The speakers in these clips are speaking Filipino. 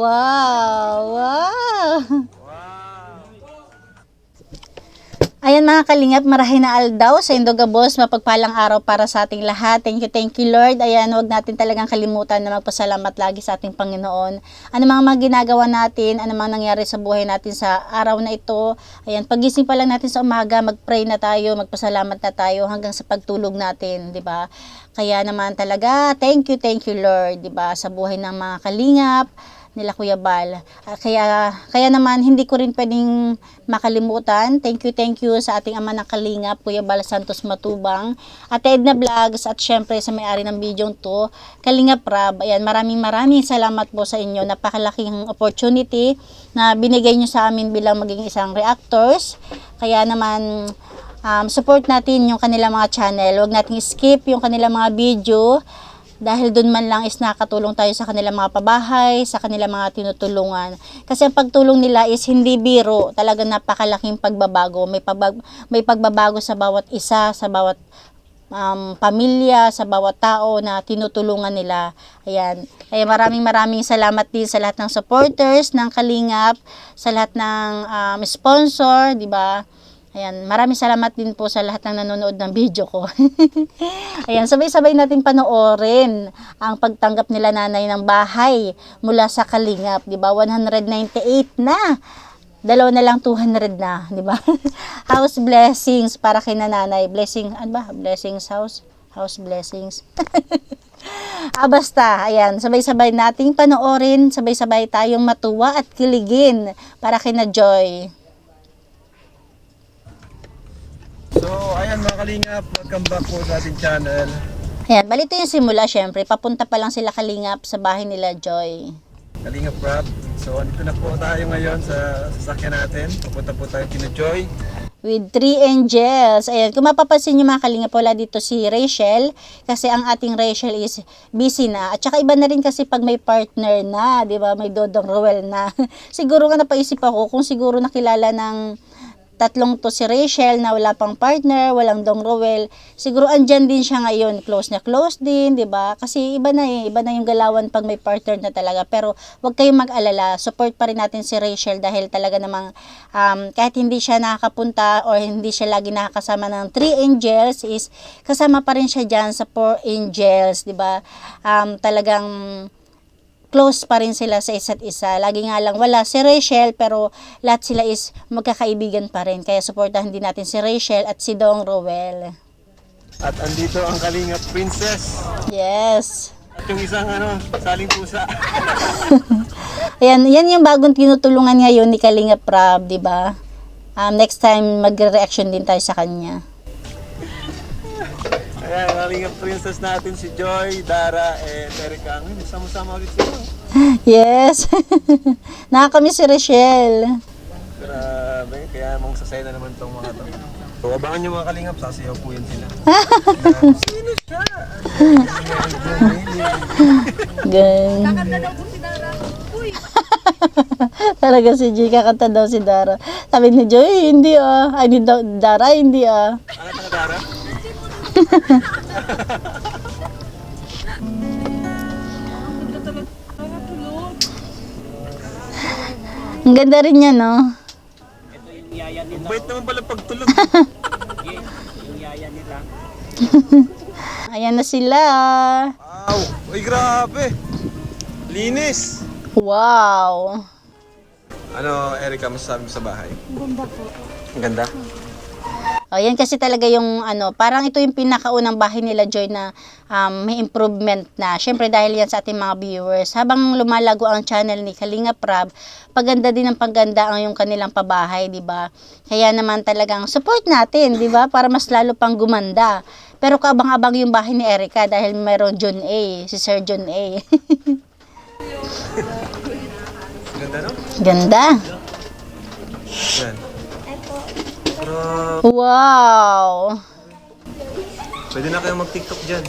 Wow! Wow! Ayan mga kalingap, marahin na aldaw sa Indoga Boss, mapagpalang araw para sa ating lahat. Thank you, thank you Lord. Ayan, huwag natin talagang kalimutan na magpasalamat lagi sa ating Panginoon. Ano mga mga ginagawa natin, ano mga nangyari sa buhay natin sa araw na ito. Ayan, pagising pa lang natin sa umaga, mag-pray na tayo, magpasalamat na tayo hanggang sa pagtulog natin, di ba? Kaya naman talaga, thank you, thank you Lord, di ba? Sa buhay ng mga kalingap, nila Kuya Bal. Ah, kaya, kaya naman, hindi ko rin pwedeng makalimutan. Thank you, thank you sa ating ama ng Kalingap, Kuya Bal Santos Matubang, at Edna Vlogs, at syempre sa may-ari ng video to, Kalingap Rab. Ayan, maraming maraming salamat po sa inyo. Napakalaking opportunity na binigay nyo sa amin bilang maging isang reactors. Kaya naman, um, support natin yung kanilang mga channel. Huwag natin skip yung kanilang mga video dahil doon man lang is nakatulong tayo sa kanilang mga pabahay, sa kanilang mga tinutulungan. Kasi ang pagtulong nila is hindi biro, talagang napakalaking pagbabago. May, pagbag, may pagbabago sa bawat isa, sa bawat um, pamilya, sa bawat tao na tinutulungan nila. Ayan. Kaya maraming maraming salamat din sa lahat ng supporters ng Kalingap, sa lahat ng um, sponsor, di ba? Ayan, maraming salamat din po sa lahat ng nanonood ng video ko. Ayan, sabay-sabay natin panoorin ang pagtanggap nila nanay ng bahay mula sa Kalingap, 'di ba? 198 na. Dalawa na lang 200 na, 'di ba? house blessings para kay nanay. Blessing, ano ba? Blessings house. House blessings. ah, basta, ayan, sabay-sabay nating panoorin, sabay-sabay tayong matuwa at kiligin para kay na Joy. So, ayan mga kalingap, welcome back po sa ating channel. Ayan, balito yung simula, syempre. Papunta pa lang sila kalingap sa bahay nila, Joy. Kalingap Rap. So, andito na po tayo ngayon sa sasakyan natin. Papunta po tayo kina Joy. With three angels. Ayan, kung mapapansin nyo mga kalingap, wala dito si Rachel. Kasi ang ating Rachel is busy na. At saka iba na rin kasi pag may partner na, di ba? May Dodong Ruel na. siguro nga napaisip ako kung siguro nakilala ng tatlong to si Rachel na wala pang partner, walang Dong Roel. Siguro andyan din siya ngayon, close na close din, 'di ba? Kasi iba na eh, iba na yung galawan pag may partner na talaga. Pero wag kayong mag-alala, support pa rin natin si Rachel dahil talaga namang um, kahit hindi siya nakakapunta or hindi siya lagi nakakasama ng three angels is kasama pa rin siya diyan sa four angels, 'di ba? Um, talagang close pa rin sila sa isa't isa. Lagi nga lang wala si Rachel pero lahat sila is magkakaibigan pa rin. Kaya supportahan din natin si Rachel at si Dong Rowell. At andito ang Kalingap Princess. Yes. At yung isang ano, saling pusa. Ayan, yan yung bagong tinutulungan ngayon ni Kalinga Prab, di ba? Um, next time magre-reaction din tayo sa kanya. Ayan, Kalingap Princess natin si Joy, Dara, and Erica. Ngayon, sama-sama ulit sila. Yes. Nakakamiss si Rachel. Grabe, kaya mong sasaya na naman tong mga to. So, abangan nyo mga kalingap, sasayaw po yan sila. Sino siya? Gan. Talaga si Joy kakanta daw si Dara. Sabi ni Joy, hindi ah. Ay, ni Da- Dara, hindi ah. Ano ka Dara? Ang ganda rin niya, no? Ang bait naman pala pagtulog. Ayan na sila. Wow! Uy, grabe! Linis! Wow. Ano, Erica, masasabi mo sa bahay? Ganda po. Ang ganda? O, yan kasi talaga yung ano, parang ito yung pinakaunang bahay nila Joy na um, may improvement na. Syempre dahil yan sa ating mga viewers. Habang lumalago ang channel ni Kalinga Prab, paganda din ang paganda ang yung kanilang pabahay, di ba? Kaya naman talagang support natin, di ba? Para mas lalo pang gumanda. Pero kaabang-abang yung bahay ni Erica dahil mayroon John A, si Sir John A. Ganda, no? Ganda. Yan. Pero, Wow. pwede na kayong mag-tiktok dyan.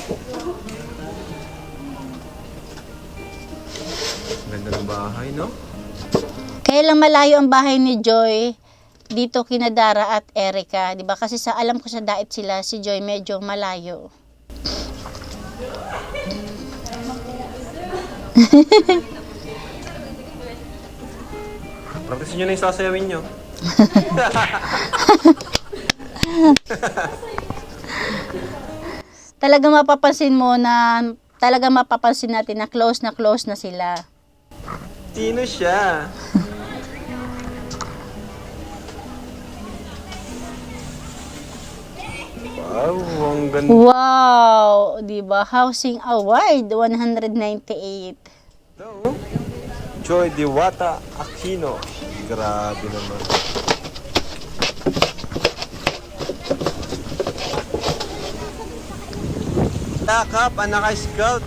Ganda ng bahay, no? Kaya lang malayo ang bahay ni Joy dito kina Dara at Erica, 'di ba? Kasi sa alam ko sa dait sila si Joy medyo malayo. Practice nyo na yung sasayawin nyo. Talaga mapapansin mo na talaga mapapansin natin na close na close na sila. Sino siya? wow, ang ganda. Wow! Di ba? Housing Award 198. No? Joy Diwata Aquino. Grabe naman. Takap, anak scout.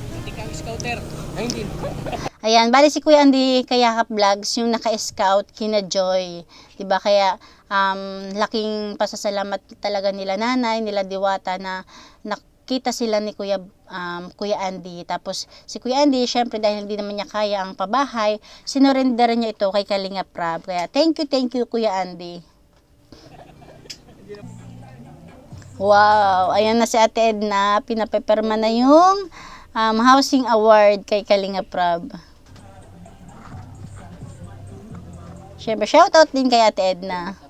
Ayan, bali si Kuya Andy Kayakap Vlogs, yung naka-scout kina Joy. 'Di ba Kaya um, laking pasasalamat talaga nila nanay, nila Diwata na nakita sila ni Kuya um, Kuya Andy. Tapos si Kuya Andy, syempre dahil hindi naman niya kaya ang pabahay, sinurrender niya ito kay Kalinga Prab. Kaya thank you, thank you Kuya Andy. Wow, ayan na si Ate Edna, pinapeperma na yung um, housing award kay Kalinga Prab. Siyempre, shoutout din kay Ate Edna.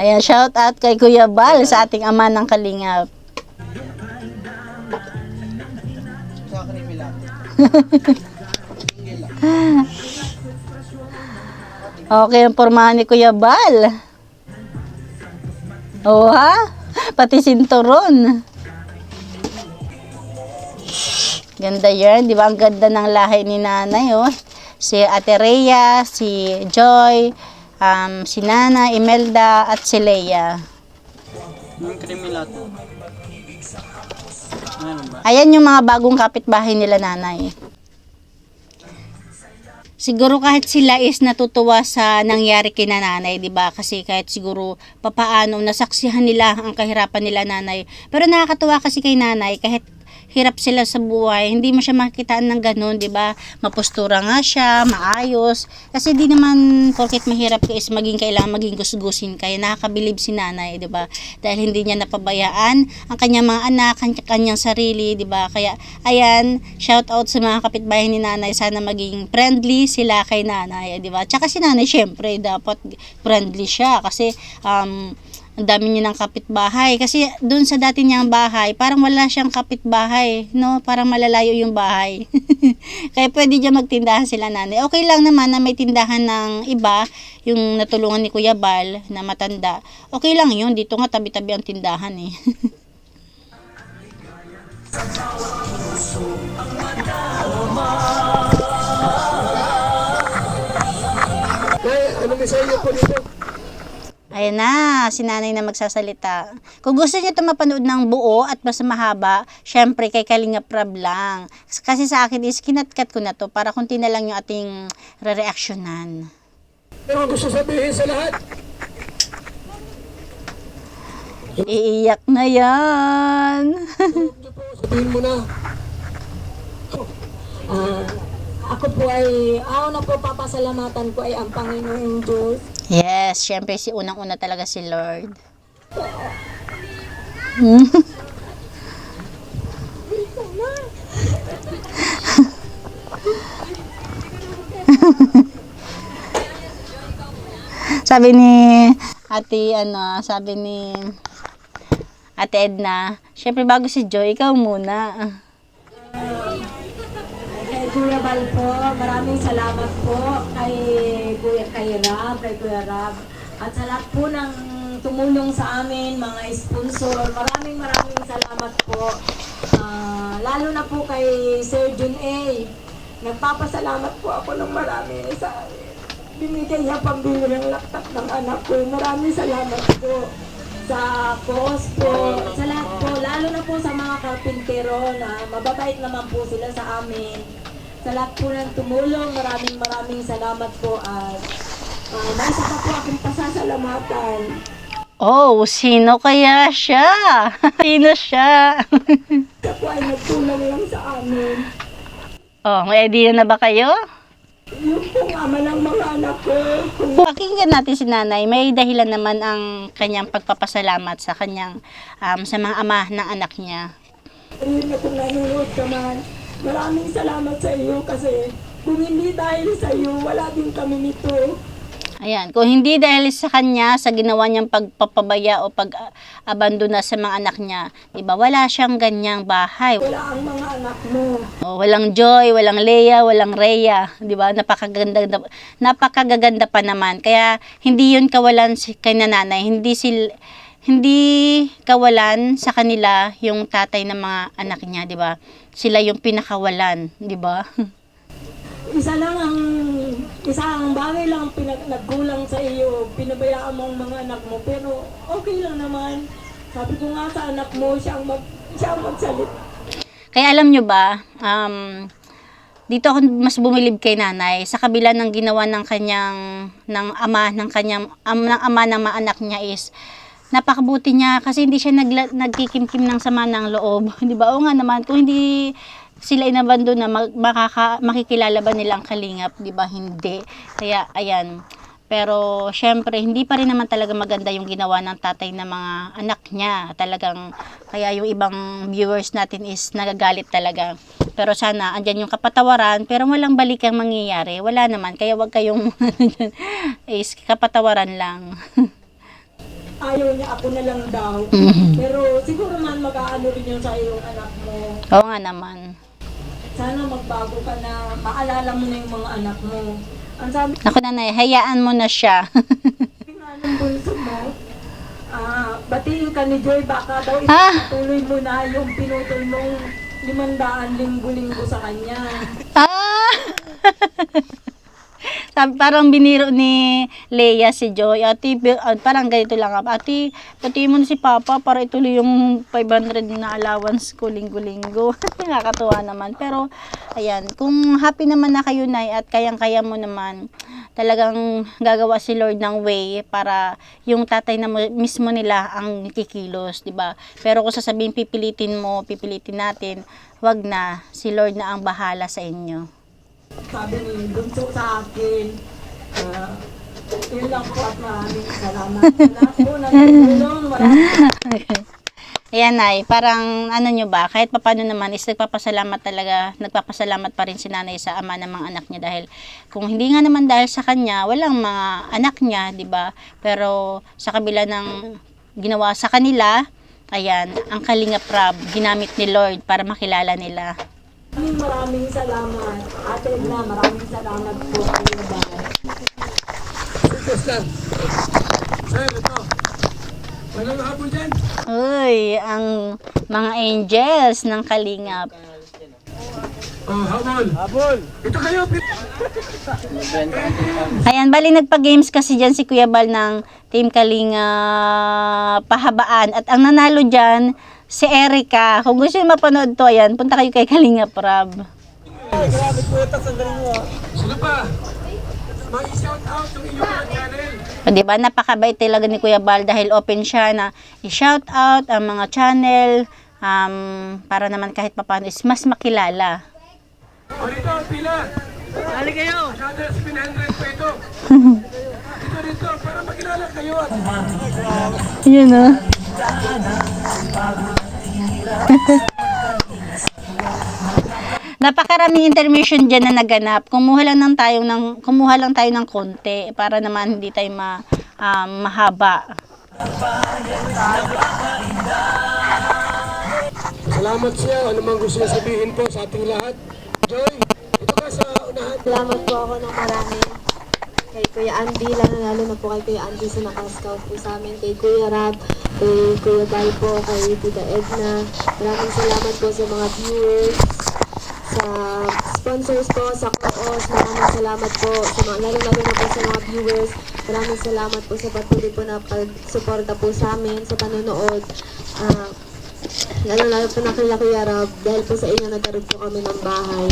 Ayan, shoutout kay Kuya Bal sa ating ama ng Kalingap. okay, ang pormahan ni Kuya Bal. Oo ha? Pati sinturon. Ganda yan, di ba? Ang ganda ng lahi ni nanay, oh. Si Ate Rhea, si Joy, um, si Nana, Imelda, at si Leia. Yung krimilato. Ano ba? Ayan yung mga bagong kapitbahay nila nanay. Siguro kahit sila is natutuwa sa nangyari kina nanay, 'di ba? Kasi kahit siguro papaano nasaksihan nila ang kahirapan nila nanay. Pero nakakatuwa kasi kay nanay kahit hirap sila sa buhay, hindi mo siya makitaan ng ganun, 'di ba? Mapustura nga siya, maayos. Kasi di naman porket mahirap ka is maging kailangan maging gusgusin kaya nakakabilib si nanay, 'di ba? Dahil hindi niya napabayaan ang kanyang mga anak, kanya- kanyang sarili, 'di ba? Kaya ayan, shout out sa mga kapitbahay ni nanay, sana maging friendly sila kay nanay, 'di ba? Tsaka si nanay syempre dapat friendly siya kasi um ang dami niya ng kapitbahay. Kasi doon sa dati niyang bahay, parang wala siyang kapitbahay, no? Parang malalayo yung bahay. Kaya pwede dyan magtindahan sila nanay. Okay lang naman na may tindahan ng iba, yung natulungan ni Kuya Bal na matanda. Okay lang yun, dito nga tabi-tabi ang tindahan eh. ano mensahe po dito? Ayan na, si nanay na magsasalita. Kung gusto niyo ito mapanood ng buo at mas mahaba, syempre kay Kalinga Prab lang. Kasi sa akin is kinatkat ko na to para kunti na lang yung ating re-reactionan. Ano gusto sabihin sa lahat? Iiyak na yan. Sabihin mo na. Ah, ako po ay, ako na po papasalamatan ko ay ang Panginoong Diyos. Yes, syempre si unang-una talaga si Lord. Hmm? sabi ni Ate ano, sabi ni Ate Edna, syempre bago si Joy, ikaw muna. Kuya Bal po, maraming salamat po kay Kuya kay Rab, kay Kuya Rab. At sa lahat po ng tumulong sa amin, mga sponsor, maraming maraming salamat po. Ah, lalo na po kay Sir Jun A. Nagpapasalamat po ako ng marami sa binigay niya pambili ng laptop ng anak ko. Maraming salamat po sa boss po, sa lahat po, lalo na po sa mga karpintero na mababait naman po sila sa amin. Sa lahat po ng tumulong, maraming maraming salamat po at uh, may isa pa po akong pasasalamatan. Oh, sino kaya siya? sino siya? Siya po ay nagtulong lang sa amin. oh, may idea na ba kayo? Yung pong ama ng mga anak ko, Pakinggan natin si nanay. May dahilan naman ang kanyang pagpapasalamat sa kanyang um, sa mga ama ng anak niya. rin na kung nanonood ka man, maraming salamat sa iyo kasi Kung hindi dahil sa iyo, wala din kami nito. Ayan, kung hindi dahil sa kanya, sa ginawa niyang pagpapabaya o pag-abandona sa mga anak niya, di ba, wala siyang ganyang bahay. Wala ang mga anak mo. O, walang Joy, walang Leia, walang Rhea, 'di ba? Napakaganda napakagaganda pa naman. Kaya hindi 'yun kawalan si kay nanay, hindi sil hindi kawalan sa kanila yung tatay ng mga anak niya, 'di ba? Sila yung pinakawalan, 'di ba? Isa lang ang, isa ang bagay lang ang pinag, nagkulang sa iyo. Pinabayaan mo ang mga anak mo. Pero okay lang naman. Sabi ko nga sa anak mo, siya ang, mag, siya ang magsalit. Kaya alam nyo ba, um, dito ako mas bumilib kay nanay sa kabila ng ginawa ng kanyang ng ama ng kanyang am, ng ama ng mga anak niya is napakabuti niya kasi hindi siya nagla, nagkikimkim ng sama ng loob. 'Di ba? O nga naman kung hindi sila inabando na mag, makaka, makikilala ba nilang kalingap, 'di ba? Hindi. Kaya ayan. Pero syempre hindi pa rin naman talaga maganda yung ginawa ng tatay ng mga anak niya. Talagang kaya yung ibang viewers natin is nagagalit talaga. Pero sana andyan yung kapatawaran pero walang balik ang mangyayari. Wala naman. Kaya wag kayong is kapatawaran lang. Ayaw niya, ako na lang daw. Pero siguro man mag-aano rin yun sa iyong anak mo. Oo nga naman. Sana magbago ka na, maalala mo na yung mga anak mo. Ang sabi Naku nanay, hayaan mo na siya. ng bunso mo, ah, batiin ka ni Joy, baka daw Ah! ipatuloy mo na yung pinutol mong limandaan linggo-linggo sa kanya. ah! Sabi, parang biniro ni Leia si Joy. Ate, ah, parang ganito lang. Ate, pati mo si Papa para ituloy yung 500 na allowance ko linggo-linggo. Nakakatuwa naman. Pero, ayan, kung happy naman na kayo, Nay, at kayang-kaya mo naman, talagang gagawa si Lord ng way para yung tatay na mo- mismo nila ang kikilos, di ba? Pero kung sasabihin pipilitin mo, pipilitin natin, wag na, si Lord na ang bahala sa inyo. Sabi ni bunso sa akin, ah, yun lang po at maraming salamat. Ayan ay, parang ano nyo ba, kahit papano naman is nagpapasalamat talaga, nagpapasalamat pa rin si nanay sa ama ng mga anak niya dahil kung hindi nga naman dahil sa kanya, walang mga anak niya, di ba? Pero sa kabila ng ginawa sa kanila, ayan, ang Kalinga Prab, ginamit ni Lord para makilala nila. Maraming maraming salamat. Ate Edna, maraming salamat po kayo ba? Lang. Sir, ito. Walang hapon dyan. Uy, ang mga angels ng Kalingap. Oh, habol. Habol. Ito kayo. Ayan, bali nagpa-games kasi dyan si Kuya Bal ng Team Kalinga Pahabaan. At ang nanalo dyan, si Erica. Kung gusto nyo mapanood to, ayan, punta kayo kay Kalinga Prab. Sino pa? Mag-shout out yung inyong mga channel. O, diba, napakabait talaga ni Kuya Bal dahil open siya na i-shout out ang mga channel um, para naman kahit papano is mas makilala. Dito, pila. Hali kayo. Channel 700 po ito. Dito, dito, para makilala kayo. Yun o. Napakaraming intermission dyan na naganap. Kumuha lang ng tayo ng kumuha lang tayo ng konti para naman hindi tayo ma, um, mahaba. Salamat siya. Ano mang gusto sabihin po sa ating lahat. Joy, ito ka sa unahan. Salamat po ako ng marami kay Kuya Andy, lalo lalo na po kay Kuya Andy sa naka-scout po sa amin, kay Kuya Rab, kay Kuya po, kay Tita Edna. Maraming salamat po sa mga viewers, sa sponsors po, sa Koos. Maraming salamat po, sa mga, lalo lalo na po sa mga viewers. Maraming salamat po sa patuloy po na pagsuporta po sa amin, sa panonood. Ah, lalo lalo po na kay Kuya Rob, dahil po sa inyo nagkaroon po kami ng bahay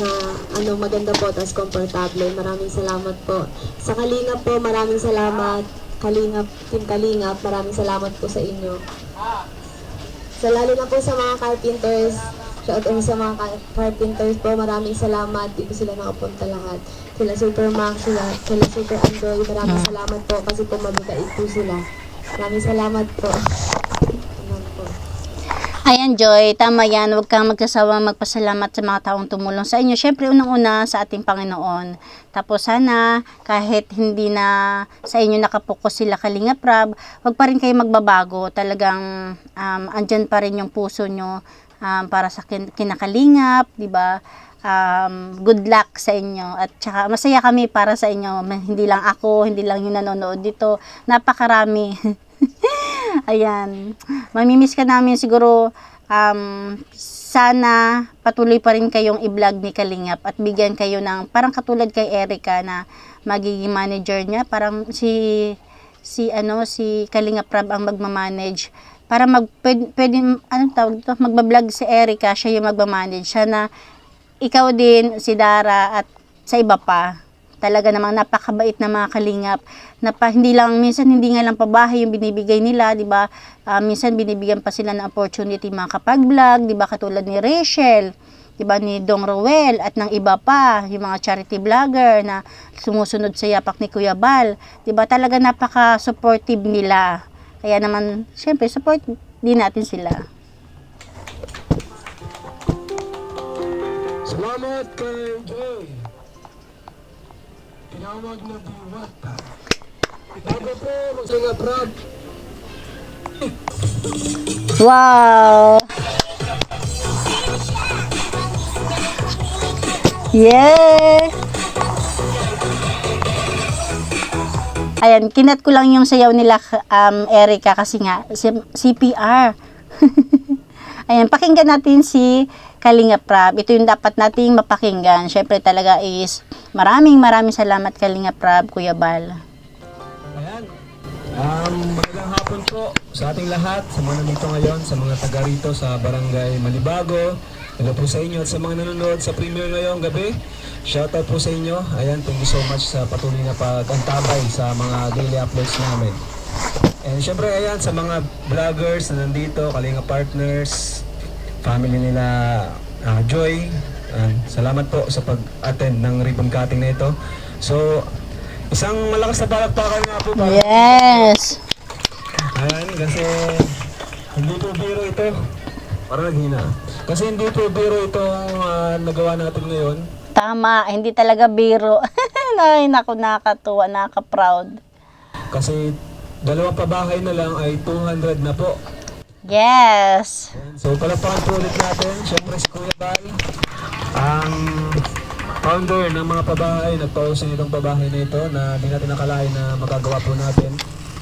na ano maganda po, tapos komportable. Maraming salamat po. Sa Kalingap po, maraming salamat. Kalingap, Team Kalingap, maraming salamat po sa inyo. Sa lalo na po sa mga carpenters, shout out sa mga carpenters po, maraming salamat. Dito sila nakapunta lahat. Sila Super Max, sila, sila Super Android, maraming salamat po kasi po mababait po sila. Maraming salamat po. Ayan, Joy, tama yan. Huwag kang magsasawa magpasalamat sa mga taong tumulong sa inyo. Siyempre, unang-una sa ating Panginoon. Tapos sana, kahit hindi na sa inyo nakapokus sila Kalinga Prab, huwag pa rin kayo magbabago. Talagang um, andyan pa rin yung puso nyo um, para sa kin- kinakalingap, di ba? Um, good luck sa inyo. At saka, masaya kami para sa inyo. Hindi lang ako, hindi lang yung nanonood dito. Napakarami. Ayan. Mamimiss ka namin siguro um, sana patuloy pa rin kayong i-vlog ni Kalingap at bigyan kayo ng parang katulad kay Erica na magiging manager niya. Parang si si ano si Kalingap Rab ang magma-manage. Para mag pwede anong tawag dito? Magba-vlog si Erica siya yung magma-manage. Siya na ikaw din si Dara at sa iba pa talaga namang napakabait na mga kalingap. Na pa, hindi lang minsan hindi nga lang pabahay yung binibigay nila di ba? Ah, minsan binibigyan pa sila ng opportunity mga kapag-vlog di ba? Katulad ni Rachel di ba? Ni Dong Roel at ng iba pa yung mga charity vlogger na sumusunod sa yapak ni Kuya Bal. Di ba? Talaga napaka supportive nila. Kaya naman syempre support din natin sila. Salamat kay Joy. Tinawag na Diwata. Bago po, magsaga Prab. Wow! Yeah! Ayan, kinat ko lang yung sayaw nila, um, Erica, kasi nga, si- CPR. Ayan, pakinggan natin si Kalinga Prab. Ito yung dapat nating mapakinggan. Siyempre talaga is, maraming maraming salamat Kalinga Prab, Kuya Bal. Ayan. Um, magandang hapon po sa ating lahat, sa mga nandito ngayon, sa mga taga rito sa Barangay Malibago. Hello po sa inyo at sa mga nanonood sa premiere ngayong gabi. Shoutout po sa inyo. Ayan, thank you so much sa patuloy na pag-antabay sa mga daily uploads namin. And syempre, ayan, sa mga vloggers na nandito, Kalinga Partners, family nila ah, Joy, ayan, salamat po sa pag-attend ng ribbon cutting na ito. So, isang malakas na palakpakan nga po para Yes! Ayan, kasi hindi po biro ito. Parang naghina. Kasi hindi po biro itong ah, nagawa natin ngayon. Tama, hindi talaga biro. Ay, naku, nakakatuwa, nakaka-proud. Kasi dalawang pabahay na lang ay 200 na po. Yes! Ayan, So palakpakan po ulit natin. Siyempre si Kuya Bal, ang founder ng mga pabahay, nagpausin itong pabahay na ito na di natin nakalain na magagawa po natin.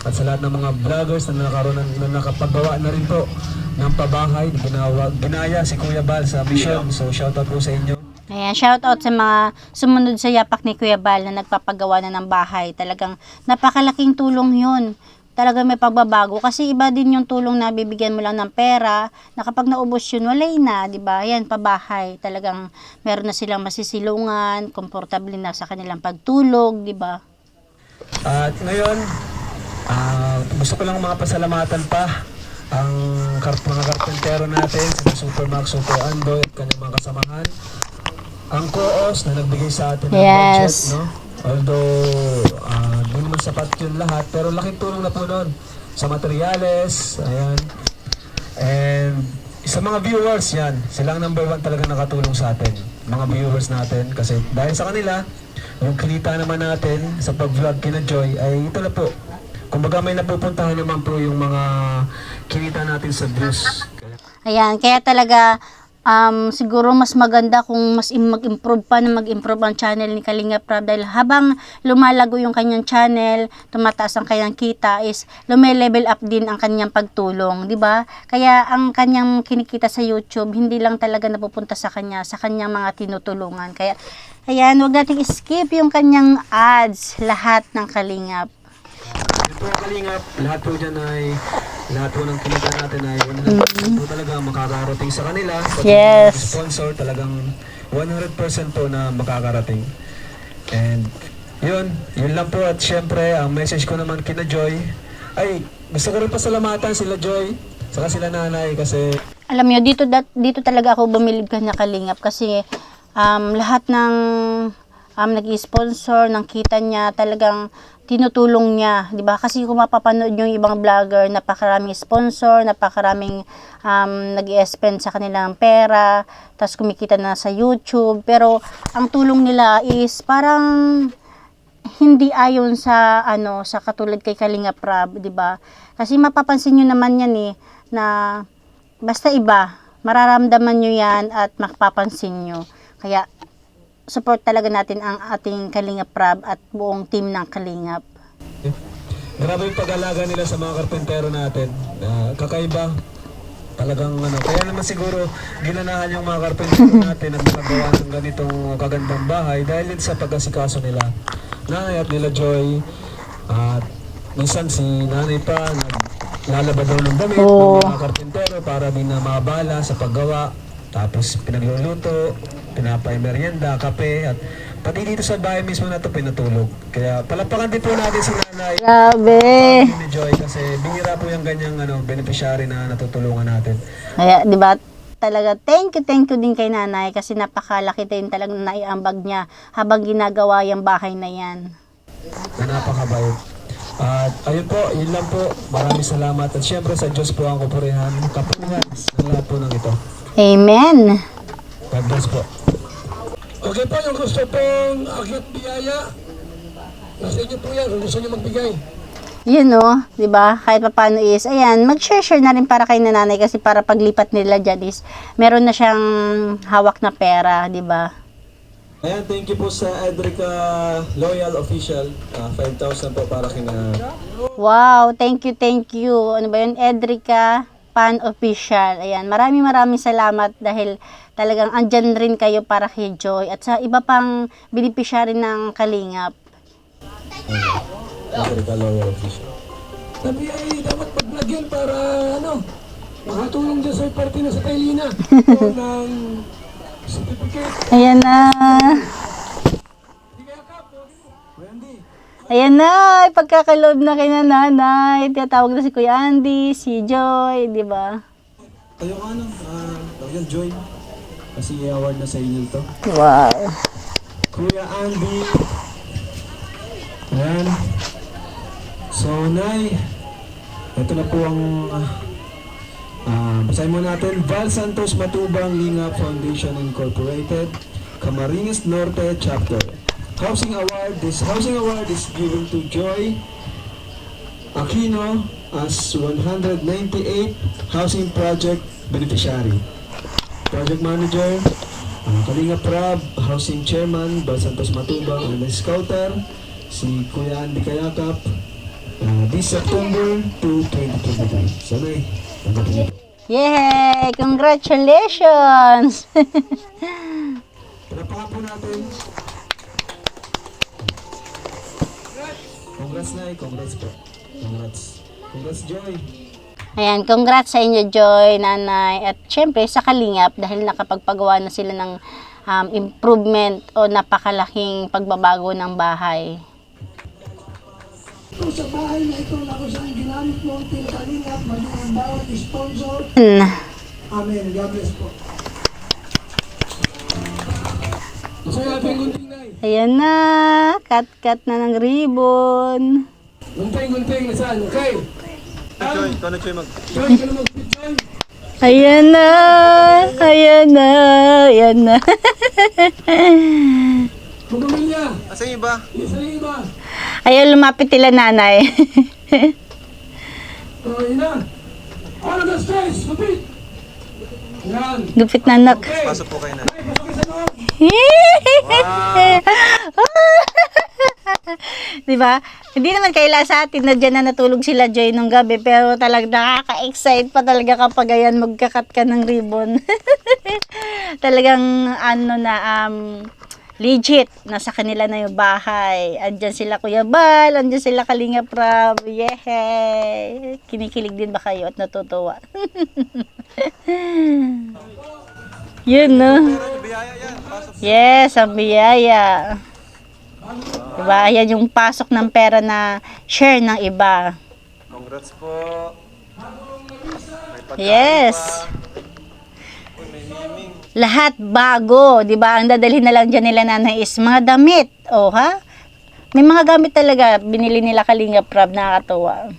At sa lahat ng mga vloggers na, nakaroon, ng- na nakapagawa na rin po ng pabahay, ginawa, ginaya si Kuya Bal sa mission. So shoutout po sa inyo. Ayan, shout out sa mga sumunod sa yapak ni Kuya Bal na nagpapagawa na ng bahay. Talagang napakalaking tulong yun. Talagang may pagbabago. Kasi iba din yung tulong na bibigyan mo lang ng pera, na kapag naubos yun, walay na, di ba? Yan, pabahay. Talagang meron na silang masisilungan, komportable na sa kanilang pagtulog, di ba? At ngayon, ah, gusto ko lang mga pasalamatan pa ang kar mga karpentero natin, si Super Max Super Ando at kanyang mga kasamahan. Ang co-os na nagbigay sa atin ng Yes. budget, no? Although, ah, di naman sapat yun lahat, pero laking tulong na po nun sa materyales, ayan. And sa mga viewers yan, silang number one talaga nakatulong sa atin. Mga viewers natin. Kasi dahil sa kanila, yung kinita naman natin sa pag-vlog kina Joy ay ito na po. Kumbaga may napupuntahan naman po yung mga kinita natin sa views. Ayan, kaya talaga um, siguro mas maganda kung mas im- mag-improve pa na mag-improve ang channel ni Kalinga Prab dahil habang lumalago yung kanyang channel, tumataas ang kanyang kita is lume-level up din ang kanyang pagtulong, di ba? Kaya ang kanyang kinikita sa YouTube hindi lang talaga napupunta sa kanya, sa kanyang mga tinutulungan. Kaya ayan, wag nating skip yung kanyang ads, lahat ng Kalingap. Yun po kalingap, lahat po dyan ay, lahat po ng kinita natin ay 100% po talaga makakarating sa kanila. Pati Yes. sponsor talagang 100% po na makakarating. And yun, yun lang po at syempre ang message ko naman kina Joy ay gusto ko rin pasalamatan sila Joy saka sila nanay kasi alam nyo, dito, dat, dito talaga ako bumilib ka na kalingap kasi um, lahat ng um, nag-sponsor ng kita niya, talagang tinutulong niya, 'di ba? Kasi kung mapapanood yung ibang vlogger, napakaraming sponsor, napakaraming um, nag-spend sa kanilang pera, tapos kumikita na sa YouTube, pero ang tulong nila is parang hindi ayon sa ano sa katulad kay Kalinga Prab, 'di ba? Kasi mapapansin niyo naman yan eh na basta iba, mararamdaman niyo yan at mapapansin niyo. Kaya support talaga natin ang ating Kalinga Prab at buong team ng Kalingap. Grabe yung pag-alaga nila sa mga karpentero natin. Ah, kakaiba. Talagang ano, kaya naman siguro ginanahan yung mga karpentero natin at nakagawa ng ganitong kagandang bahay dahil din sa pag-asikaso nila. Nanay at nila Joy. At minsan si nanay pa naglalaba daw ng damit Oo. ng mga karpentero para din na mabala sa paggawa. Tapos pinagluluto, pinapay merienda, kape at pati dito sa bahay mismo na to pinatulog. Kaya palapakan din po natin si nanay Grabe! ni Joy kasi bihira po yung ganyang ano, beneficiary na natutulungan natin. Kaya, di ba, talaga, thank you, thank you din kay nanay kasi napakalaki din talagang naiambag niya habang ginagawa yung bahay na yan. Na napakabayot. At ayun po, yun lang po. Maraming salamat. At syempre sa Diyos po ang kupurihan, kapulihan ng lahat po ng ito. Amen! God bless po. Okay po, yung gusto pong akyat biyaya, nasa inyo po yan, kung gusto nyo magbigay. Yun no, 'di ba? Kahit papaano is ayan, mag-share-share na rin para kay nanay kasi para paglipat nila dyan is meron na siyang hawak na pera, 'di ba? Ayan, thank you po sa Edrica Loyal Official. Ah, 5,000 po para kina... Wow, thank you, thank you. Ano ba yun? Edrica Pan Official. Ayan, maraming maraming salamat dahil talagang andyan rin kayo para kay Joy at sa iba pang beneficiary ng Kalingap. Edrica Loyal Official. Sabi ay dapat mag-vlog yan para ano, makatulong dyan sa party na sa Taylina. o ng certificate. Ayan na. Ayan na, pagkakaloob na kay nanay. Tinatawag na si Kuya Andy, si Joy, di ba? Kayo ka ano, tawag yan, Joy. Kasi award na sa inyo ito. Wow. Kuya Andy. Ayan. So, Nay, ito na po ang ah, basahin mo natin. Val Santos Matubang Linga Foundation Incorporated, Camarines Norte Chapter. Housing Award. This housing award is given to Joy Aquino as 198 Housing Project Beneficiary. Project Manager, uh, Kalinga Prab, Housing Chairman, Bal Santos Matubang, and the Scouter, si Kuya Andy Kayakap, uh, this September to 2023. Sanay, tanggapin niyo. Yay! Congratulations! Palapakan po natin. Congrats na congrats po. Congrats. Congrats Joy. Ayan, congrats sa inyo, Joy, Nanay, at syempre sa Kalingap dahil nakapagpagawa na sila ng um, improvement o napakalaking pagbabago ng bahay. Ito sa bahay na ito na kung saan ginamit mo ang Team Kalingap, maging ang bawat sponsor. Hmm. Amen. God bless po. Ayan na, cut-cut na ng ribbon. Gunting-gunting na saan, okay? Joy, ikaw na Joy mag... Joy, ikaw na mag. Ayan na, ayan na, ayan na. Pagpamilya. Asa iba? Yung iba. Ayaw lumapit tila nanay. O, yun na. All of the stress, kapit. Yan. Gupit na anak. Okay. Pasok po kayo na. Okay, pasok kayo sa loob. Di ba? Hindi naman kailangan sa atin na dyan na natulog sila Joy nung gabi pero talagang nakaka-excite pa talaga kapag ayan magkakat ka ng ribbon. talagang ano na um, legit nasa kanila na yung bahay. Andyan sila Kuya Bal, andyan sila Kalinga Prab. Yehey! Kinikilig din ba kayo at natutuwa? Yun, no? Yes, ang biyaya. Diba? Ayan yung pasok ng pera na share ng iba. Congrats po. Yes. Lahat bago, 'di ba? Ang dadalhin na lang diyan nila nanay is mga damit. Oh, ha? May mga gamit talaga binili nila Kalinga Prab nakakatuwa.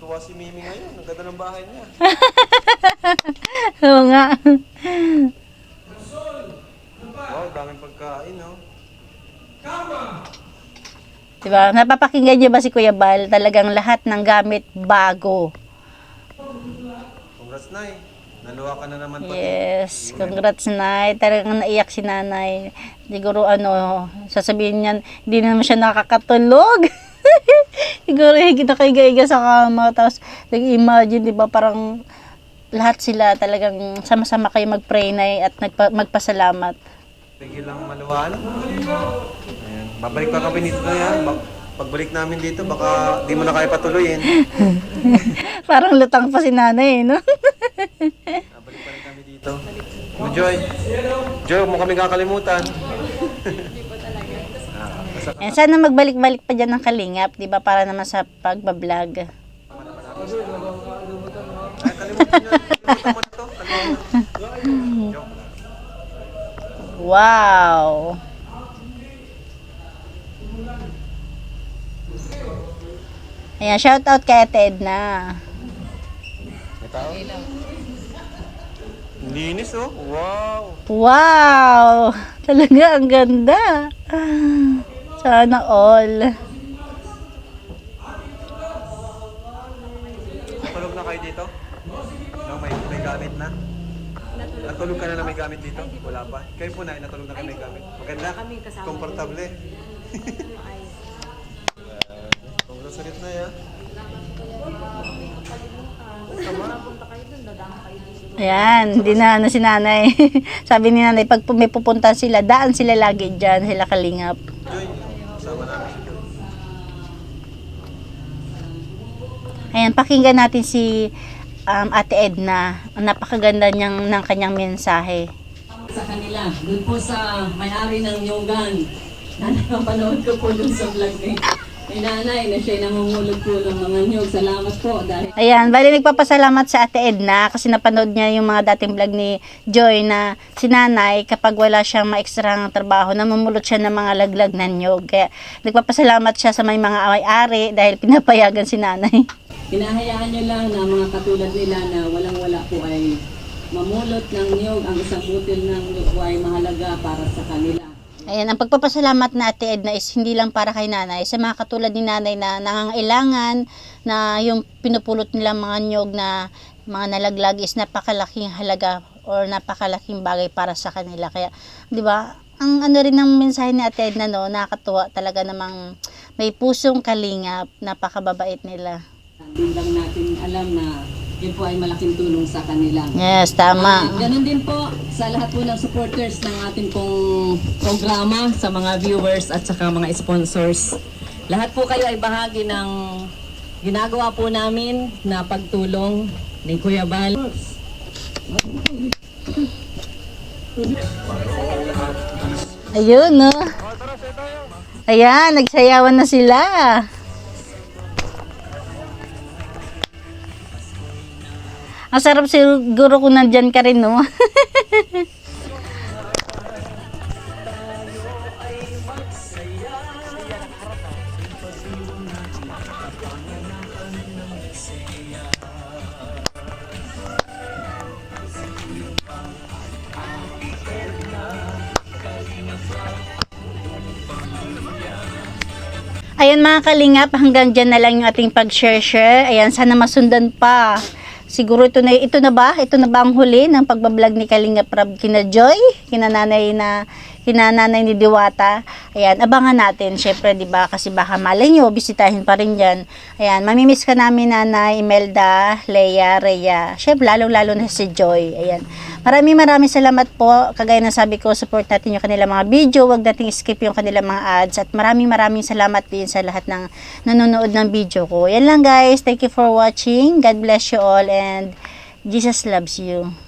Tuwa si Mimi ngayon. Ang ganda ng bahay niya. Oo nga. Pagkain, no? Diba? Napapakinggan niyo ba si Kuya Bal? Talagang lahat ng gamit bago. Congrats, Nay. Naluwa ka na naman Yes, congrats Nay. Talagang naiyak si nanay. Siguro ano, sasabihin niyan, hindi na naman siya nakakatulog. Siguro higit na kaiga-iga sa kama. Tapos, nag-imagine, di ba, parang lahat sila talagang sama-sama kayo mag-pray na at nagpa- magpasalamat. Tigil lang maluwaan. Ayan. Babalik pa kami dito na yan. Ba- pagbalik namin dito, baka di mo na kaya patuloyin. Parang lutang pa si nanay, eh, no? Babalik pa rin kami dito. Oh, Joy. Joy, huwag mo kami kakalimutan. And sana magbalik-balik pa dyan ng kalingap, di ba, para naman sa pagbablog. Kalimutan nyo. Kalimutan mo na to. Kalimutan. Wow! Ayan, shout out kay Ate Edna. Tao? Linis, oh. Wow. Wow! Talaga, ang ganda. Sana all. Natulog na kayo dito? No, may, may gamit na? Natulog ka na na may gamit dito? Wala pa. Kayo po na, natulog na kayo may gamit. Maganda? Komportable. Congrats ulit na yan. Ayan, hindi na ano si nanay. Sabi ni nanay, pag may pupunta sila, daan sila lagi dyan, sila kalingap. Kasama. Ayan, pakinggan natin si um, Ate Edna. Napakaganda niyang, ng kanyang mensahe. sa kanila. Doon po sa may-ari ng Yogan. Nanay, mapanood ko po doon sa vlog ni, ni nanay na siya namumulog po ng mga nyog. Salamat po dahil Ayan, bali nagpapasalamat sa Ate Edna kasi napanood niya yung mga dating vlog ni Joy na si nanay kapag wala siyang maekstrang trabaho, namumulot siya ng mga laglag na nyog. Kaya nagpapasalamat siya sa may mga may-ari dahil pinapayagan si nanay. hinahayaan nyo lang na mga katulad nila na walang-wala po ay mamulot ng nyog. Ang isang butil ng nyog po ay mahalaga para sa kanila. Ayan, ang pagpapasalamat na Ate Edna is hindi lang para kay nanay, sa mga katulad ni nanay na nangangailangan na yung pinupulot nilang mga nyog na mga nalaglag is napakalaking halaga or napakalaking bagay para sa kanila. Kaya, di ba, ang ano rin ng mensahe ni Ate Edna, no, nakakatuwa talaga namang may pusong kalingap, napakababait nila. Hindi lang natin alam na yun po ay malaking tulong sa kanila. Yes, tama. Ganon din po sa lahat po ng supporters ng ating pong programa, sa mga viewers at saka mga sponsors. Lahat po kayo ay bahagi ng ginagawa po namin na pagtulong ni Kuya Bal. Ayun, no? Ayan, nagsayawan na sila. Ang sarap siguro kung nandyan ka rin, no? Ayan mga kalingap, hanggang dyan na lang yung ating pag-share-share. Ayan, sana masundan pa. Siguro ito na, ito na ba? Ito na ba ang huli ng pagbablog ni Kalingap Rab kina Joy? Kina nanay na, kina nanay ni Diwata? Ayan, abangan natin. Syempre, di ba? Kasi baka malay nyo, bisitahin pa rin yan. Ayan, mamimiss ka namin nanay, Imelda, Leia, Rhea. Syempre, lalong-lalo na si Joy. Ayan. Maraming maraming salamat po. Kagaya na sabi ko, support natin yung kanilang mga video. Huwag nating skip yung kanilang mga ads. At maraming maraming salamat din sa lahat ng nanonood ng video ko. Yan lang guys. Thank you for watching. God bless you all and Jesus loves you.